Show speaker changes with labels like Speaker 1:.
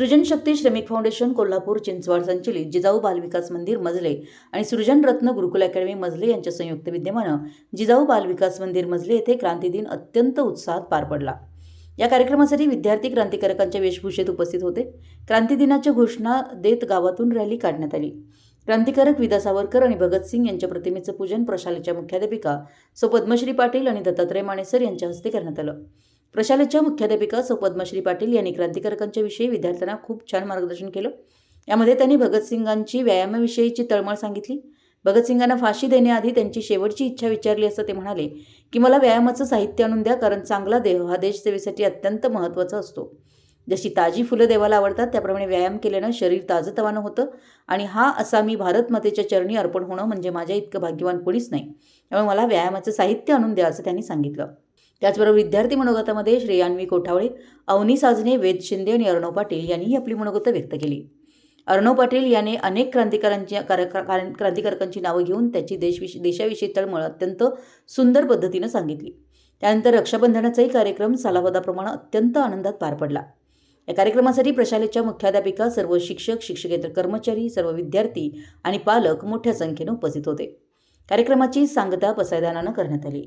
Speaker 1: सृजन शक्ती श्रमिक फाउंडेशन कोल्हापूर चिंचवड संचलित जिजाऊ बालविकास मंदिर मजले आणि सृजन रत्न गुरुकुल अकॅडमी मजले यांच्या संयुक्त विद्यमानं जिजाऊ बालविकास मंदिर मजले येथे क्रांतीदिन अत्यंत उत्साहात पार पडला. या कार्यक्रमासाठी विद्यार्थी क्रांतिकारकांच्या वेशभूषेत उपस्थित होते. क्रांतिदिनाच्या घोषणा देत गावातून रॅली काढण्यात आली. क्रांतिकारक विदा सावरकर आणि भगतसिंग यांच्या प्रतिमेचं पूजन प्रशालेच्या मुख्याध्यापिका सो पद्मश्री पाटील आणि दत्तात्रय मानेसर यांच्या हस्ते करण्यात आलं. प्रशालेच्या मुख्याध्यापिका सौ पद्मश्री पाटील यांनी क्रांतिकारकांच्या विषयी विद्यार्थ्यांना खूप छान मार्गदर्शन केलं. यामध्ये त्यांनी भगतसिंगांची व्यायामाविषयीची तळमळ सांगितली. भगतसिंगांना फाशी देण्याआधी त्यांची शेवटची इच्छा विचारली असं ते म्हणाले की मला व्यायामाचं साहित्य आणून द्या कारण चांगला देह हा देशसेवेसाठी अत्यंत महत्त्वाचा असतो. जशी ताजी फुलं देवाला आवडतात त्याप्रमाणे व्यायाम केल्यानं शरीर ताजतवानं होतं आणि हा असा मी भारतमातेच्या चरणी अर्पण होणं म्हणजे माझ्या इतकं भाग्यवान कोणीच नाही. त्यामुळे मला व्यायामाचं साहित्य आणून द्या असं त्यांनी सांगितलं. त्याचबरोबर विद्यार्थी मनोगतामध्ये श्रेयान्वी कोठावळे अवनी साजने वेद शिंदे आणि अर्णव पाटील यांनीही आपली मनोगतं व्यक्त केली. अर्णव पाटील याने अनेक क्रांतिकारांची कार- क्रांतिकारकांची नावं घेऊन त्याची देशविष देशाविषयी तळमळ अत्यंत सुंदर पद्धतीनं सांगितली. त्यानंतर रक्षाबंधनाचाही कार्यक्रम सालावदाप्रमाणे अत्यंत आनंदात पार पडला. या कार्यक्रमासाठी प्रशालेच्या मुख्याध्यापिका सर्व शिक्षक शिक्षकेतर कर्मचारी सर्व विद्यार्थी आणि पालक मोठ्या संख्येनं उपस्थित होते. कार्यक्रमाची सांगता पसायदानानं करण्यात आली.